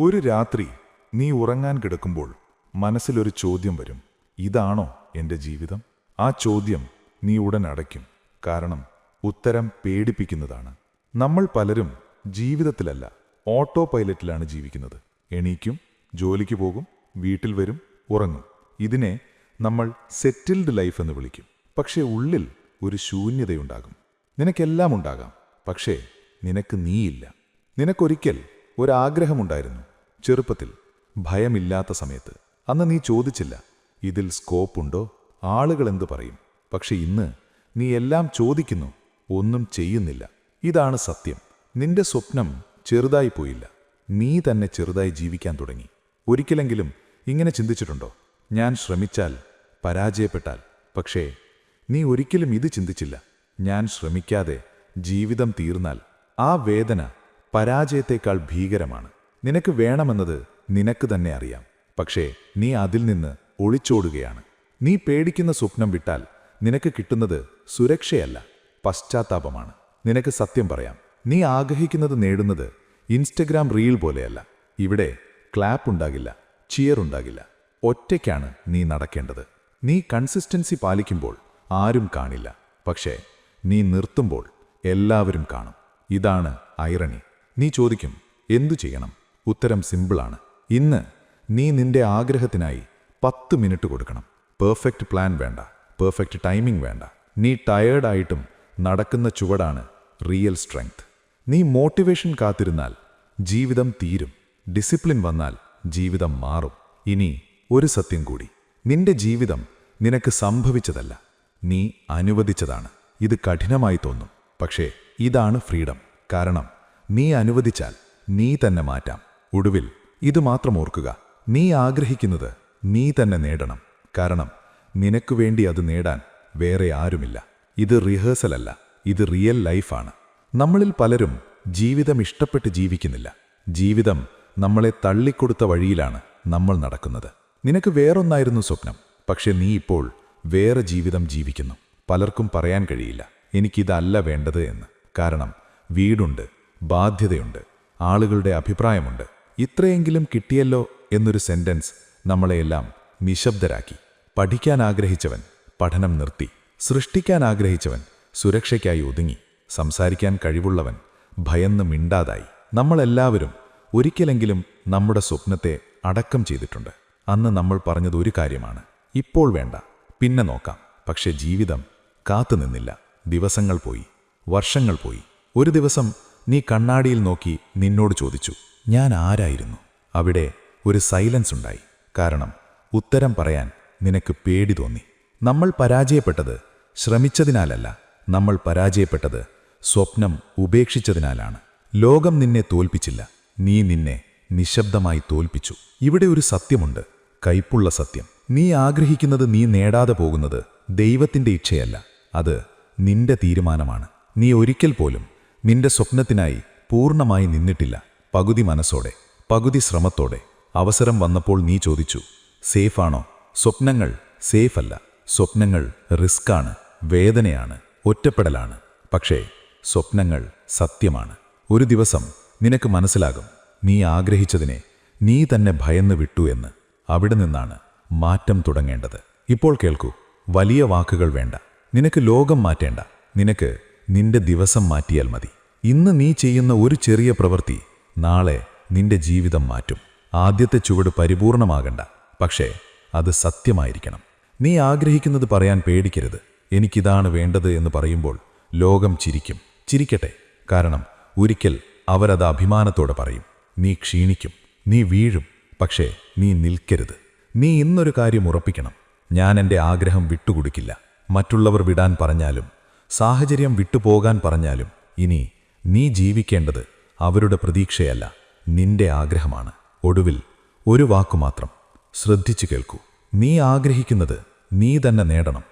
ഒരു രാത്രി നീ ഉറങ്ങാൻ കിടക്കുമ്പോൾ മനസ്സിലൊരു ചോദ്യം വരും. ഇതാണോ എന്റെ ജീവിതം? ആ ചോദ്യം നീ ഉടൻ അടയ്ക്കും. കാരണം ഉത്തരം പേടിപ്പിക്കുന്നതാണ്. നമ്മൾ പലരും ജീവിതത്തിലല്ല ഓട്ടോ പൈലറ്റിലാണ് ജീവിക്കുന്നത്. എണീക്കും ജോലിക്ക് പോകും വീട്ടിൽ വരും ഉറങ്ങും. ഇതിനെ നമ്മൾ സെറ്റിൽഡ് ലൈഫ് എന്ന് വിളിക്കും. പക്ഷേ ഉള്ളിൽ ഒരു ശൂന്യതയുണ്ടാകും. നിനക്കെല്ലാം ഉണ്ടാകാം. പക്ഷേ നിനക്ക് നീയില്ല. നിനക്കൊരിക്കൽ ഒരാഗ്രഹമുണ്ടായിരുന്നു. ചെറുപ്പത്തിൽ ഭയമില്ലാത്ത സമയത്ത്. അന്ന് നീ ചോദിച്ചില്ല ഇതിൽ സ്കോപ്പുണ്ടോ? ആളുകൾ എന്തു പറയും? പക്ഷെ ഇന്ന് നീ എല്ലാം ചോദിക്കുന്നു ഒന്നും ചെയ്യുന്നില്ല. ഇതാണ് സത്യം. നിന്റെ സ്വപ്നം ചെറുതായി പോയില്ല. നീ തന്നെ ചെറുതായി ജീവിക്കാൻ തുടങ്ങി. ഒരിക്കലെങ്കിലും ഇങ്ങനെ ചിന്തിച്ചിട്ടുണ്ടോ? ഞാൻ ശ്രമിച്ചാൽ പരാജയപ്പെട്ടാൽ. പക്ഷേ നീ ഒരിക്കലും ഇത് ചിന്തിച്ചില്ല. ഞാൻ ശ്രമിക്കാതെ ജീവിതം തീർന്നാൽ ആ വേദന പരാജയത്തേക്കാൾ ഭീകരമാണ്. നിനക്ക് വേണമെന്നത് നിനക്ക് തന്നെ അറിയാം. പക്ഷേ നീ അതിൽ നിന്ന് ഒളിച്ചോടുകയാണ്. നീ പേടിക്കുന്ന സ്വപ്നം വിട്ടാൽ നിനക്ക് കിട്ടുന്നത് സുരക്ഷയല്ല പശ്ചാത്താപമാണ്. നിനക്ക് സത്യം പറയാം നീ ആഗ്രഹിക്കുന്നത് നേടുന്നത് ഇൻസ്റ്റഗ്രാം റീൽ പോലെയല്ല. ഇവിടെ ക്ലാപ്പ് ഉണ്ടാകില്ല ചിയർ ഉണ്ടാകില്ല. ഒറ്റയ്ക്കാണ് നീ നടക്കേണ്ടത്. നീ കൺസിസ്റ്റൻസി പാലിക്കുമ്പോൾ ആരും കാണില്ല. പക്ഷേ നീ നിർത്തുമ്പോൾ എല്ലാവരും കാണും. ഇതാണ് ഐറണി നീ ചോദിക്കും എന്തു ചെയ്യണം? ഉത്തരം സിമ്പിളാണ്. ഇന്ന് നീ നിന്റെ ആഗ്രഹത്തിനായി പത്ത് മിനിറ്റ് കൊടുക്കണം. പെർഫെക്റ്റ് പ്ലാൻ വേണ്ട. പെർഫെക്റ്റ് ടൈമിംഗ് വേണ്ട. നീ ടയേർഡായിട്ടും നടക്കുന്ന ചുവടാണ് റിയൽ സ്ട്രെങ്ത്. നീ മോട്ടിവേഷൻ കാത്തിരുന്നാൽ ജീവിതം തീരും. ഡിസിപ്ലിൻ വന്നാൽ ജീവിതം മാറും. ഇനി ഒരു സത്യം കൂടി. നിന്റെ ജീവിതം നിനക്ക് സംഭവിച്ചതല്ല. നീ അനുവദിച്ചതാണ്. ഇത് കഠിനമായി തോന്നും. പക്ഷേ ഇതാണ് ഫ്രീഡം. കാരണം നീ അനുവദിച്ചാൽ നീ തന്നെ മാറ്റാം. ഒടുവിൽ ഇതുമാത്രം ഓർക്കുക. നീ ആഗ്രഹിക്കുന്നത് നീ തന്നെ നേടണം. കാരണം നിനക്കു വേണ്ടി അത് നേടാൻ വേറെ ആരുമില്ല. ഇത് റിഹേഴ്സലല്ല ഇത് റിയൽ ലൈഫാണ് നമ്മളിൽ പലരും ജീവിതം ഇഷ്ടപ്പെട്ട് ജീവിക്കുന്നില്ല. ജീവിതം നമ്മളെ തള്ളിക്കൊടുത്ത വഴിയിലാണ് നമ്മൾ നടക്കുന്നത്. നിനക്ക് വേറൊന്നായിരുന്നു സ്വപ്നം. പക്ഷെ നീ ഇപ്പോൾ വേറെ ജീവിതം ജീവിക്കുന്നു. പലർക്കും പറയാൻ കഴിയില്ല. എനിക്കിതല്ല വേണ്ടത് എന്ന്. കാരണം വീടുണ്ട് ബാധ്യതയുണ്ട് ആളുകളുടെ അഭിപ്രായമുണ്ട് ഇത്രയെങ്കിലും കിട്ടിയല്ലോ എന്നൊരു സെന്റൻസ് നമ്മളെയെല്ലാം നിശബ്ദരാക്കി. പഠിക്കാൻ ആഗ്രഹിച്ചവൻ പഠനം നിർത്തി. സൃഷ്ടിക്കാൻ ആഗ്രഹിച്ചവൻ സുരക്ഷയ്ക്കായി ഒതുങ്ങി. സംസാരിക്കാൻ കഴിവുള്ളവൻ ഭയന്ന് മിണ്ടാതായി. നമ്മളെല്ലാവരും ഒരിക്കലെങ്കിലും നമ്മുടെ സ്വപ്നത്തെ അടക്കം ചെയ്തിട്ടുണ്ട്. അന്ന് നമ്മൾ പറഞ്ഞത് ഒരു കാര്യമാണ്. ഇപ്പോൾ വേണ്ട. പിന്നെ നോക്കാം. പക്ഷെ ജീവിതം കാത്തുനിന്നില്ല ദിവസങ്ങൾ പോയി. വർഷങ്ങൾ പോയി. ഒരു ദിവസം നീ കണ്ണാടിയിൽ നോക്കി നിന്നോട് ചോദിച്ചു. ഞാൻ ആരായിരുന്നു? അവിടെ ഒരു സൈലൻസ് ഉണ്ടായി. കാരണം ഉത്തരം പറയാൻ നിനക്ക് പേടി തോന്നി. നമ്മൾ പരാജയപ്പെട്ടത് ശ്രമിച്ചതിനാലല്ല. നമ്മൾ പരാജയപ്പെട്ടത് സ്വപ്നം ഉപേക്ഷിച്ചതിനാലാണ്. ലോകം നിന്നെ തോൽപ്പിച്ചില്ല. നീ നിന്നെ നിശബ്ദമായി തോൽപ്പിച്ചു. ഇവിടെ ഒരു സത്യമുണ്ട്. കൈപ്പുള്ള സത്യം. നീ ആഗ്രഹിക്കുന്നത് നീ നേടാതെ പോകുന്നത് ദൈവത്തിന്റെ ഇച്ഛയല്ല. അത് നിന്റെ തീരുമാനമാണ്. നീ ഒരിക്കൽ പോലും നിന്റെ സ്വപ്നത്തിനായി പൂർണമായി നിന്നിട്ടില്ല. പകുതി മനസ്സോടെ പകുതി ശ്രമത്തോടെ. അവസരം വന്നപ്പോൾ നീ ചോദിച്ചു സേഫാണോ? സ്വപ്നങ്ങൾ സേഫല്ല സ്വപ്നങ്ങൾ റിസ്ക്കാണ് വേദനയാണ് ഒറ്റപ്പെടലാണ്. പക്ഷേ സ്വപ്നങ്ങൾ സത്യമാണ്. ഒരു ദിവസം നിനക്ക് മനസ്സിലാകും നീ ആഗ്രഹിച്ചതിനെ നീ തന്നെ ഭയന്ന് വിട്ടു എന്ന്. അവിടെ നിന്നാണ് മാറ്റം തുടങ്ങേണ്ടത്. ഇപ്പോൾ കേൾക്കൂ വലിയ വാക്കുകൾ വേണ്ട. നിനക്ക് ലോകം മാറ്റേണ്ട. നിനക്ക് നിന്റെ ദിവസം മാറ്റിയാൽ മതി. ഇന്ന് നീ ചെയ്യുന്ന ഒരു ചെറിയ പ്രവൃത്തി നാളെ നിന്റെ ജീവിതം മാറ്റും. ആദ്യത്തെ ചുവട് പരിപൂർണമാകണ്ട. പക്ഷേ അത് സത്യമായിരിക്കണം. നീ ആഗ്രഹിക്കുന്നത് പറയാൻ പേടിക്കരുത്. എനിക്കിതാണ് വേണ്ടത് എന്ന് പറയുമ്പോൾ ലോകം ചിരിക്കും. ചിരിക്കട്ടെ കാരണം ഒരിക്കൽ അവരത് അഭിമാനത്തോടെ പറയും. നീ ക്ഷീണിക്കും. നീ വീഴും. പക്ഷേ നീ നിൽക്കരുത്. നീ ഇന്നൊരു കാര്യം ഉറപ്പിക്കണം. ഞാൻ എന്റെ ആഗ്രഹം വിട്ടുകൊടുക്കില്ല. മറ്റുള്ളവർ വിടാൻ പറഞ്ഞാലും സാഹചര്യം വിട്ടുപോകാൻ പറഞ്ഞാലും ഇനി നീ ജീവിക്കേണ്ടത് അവരുടെ പ്രതീക്ഷയല്ല നിന്റെ ആഗ്രഹമാണ്. ഒടുവിൽ ഒരു വാക്കുമാത്രം ശ്രദ്ധിച്ചു കേൾക്കൂ. നീ ആഗ്രഹിക്കുന്നത് നീ തന്നെ നേടണം.